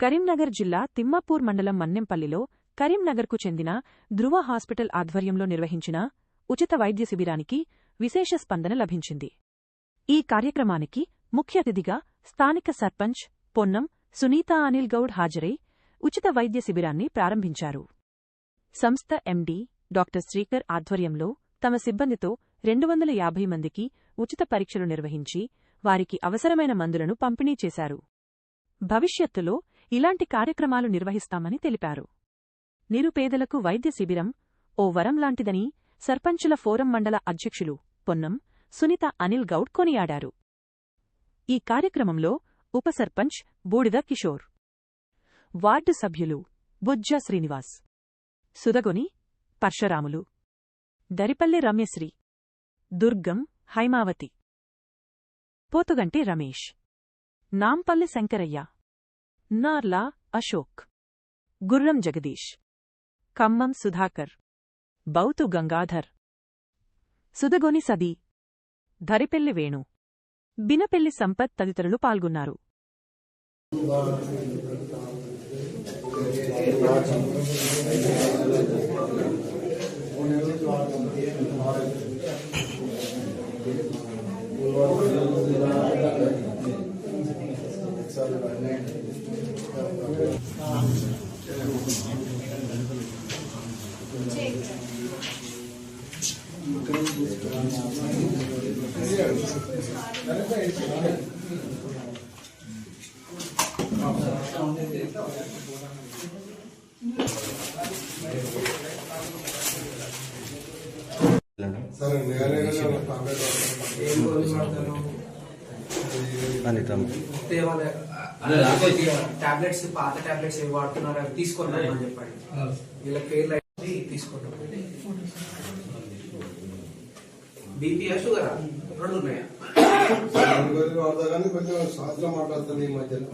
కరీంనగర్ జిల్లా తిమ్మాపూర్ మండలం మన్నెంపల్లిలో కరీంనగర్కు చెందిన ధృవ హాస్పిటల్ ఆధ్వర్యంలో నిర్వహించిన ఉచిత వైద్య శిబిరానికి విశేష స్పందన లభించింది. ఈ కార్యక్రమానికి ముఖ్య అతిథిగా స్థానిక సర్పంచ్ పొన్నం సునీతా అనిల్ గౌడ్ హాజరై ఉచిత వైద్య శిబిరాన్ని ప్రారంభించారు. సంస్థ ఎండి డాక్టర్ శ్రీకర్ ఆధ్వర్యంలో తమ సిబ్బందితో రెండు వందల యాభై మందికి ఉచిత పరీక్షలు నిర్వహించి వారికి అవసరమైన మందులను పంపిణీ చేశారు. భవిష్యత్తులో ఇలాంటి కార్యక్రమాలు నిర్వహిస్తామని తెలిపారు. నిరుపేదలకు వైద్య శిబిరం ఓ వరం లాంటిదని సర్పంచుల ఫోరం మండల అధ్యక్షులు పొన్నం సునీత అనిల్ గౌడ్ కొనియాడారు. ఈ కార్యక్రమంలో ఉప సర్పంచ్ బూడిద కిషోర్ వార్డు సభ్యులు బుజ్జ శ్రీనివాస్ సుదగొని పర్శరాములు దరిపల్లె రమ్యశ్రీ దుర్గం హైమావతి పోతుగంటి రమేష్ నాంపల్లి శంకరయ్య నార్లా అశోక్. గుర్రం జగదీష్. ఖమ్మం సుధాకర్. బౌతు గంగాధర్. సుదగొని సది ధరిపెల్లి వేణు. బినపెల్లి సంపత్ తదితరులు పాల్గొన్నారు. Thank you. అనితం తేవాలి టాబ్లెట్స్ పాత టాబ్లెట్స్ ఏవి వాడుతున్నారు అవి తీసుకున్నాను అని చెప్పండి. వీళ్ళ పేర్లు అయితే తీసుకుంటాం బీపీఆ షుగర్? రెండు ఉన్నాయా? వాడతా కానీ కొంచెం శాస్త్రం మాట్లాడుతుంది ఈ మధ్యలో.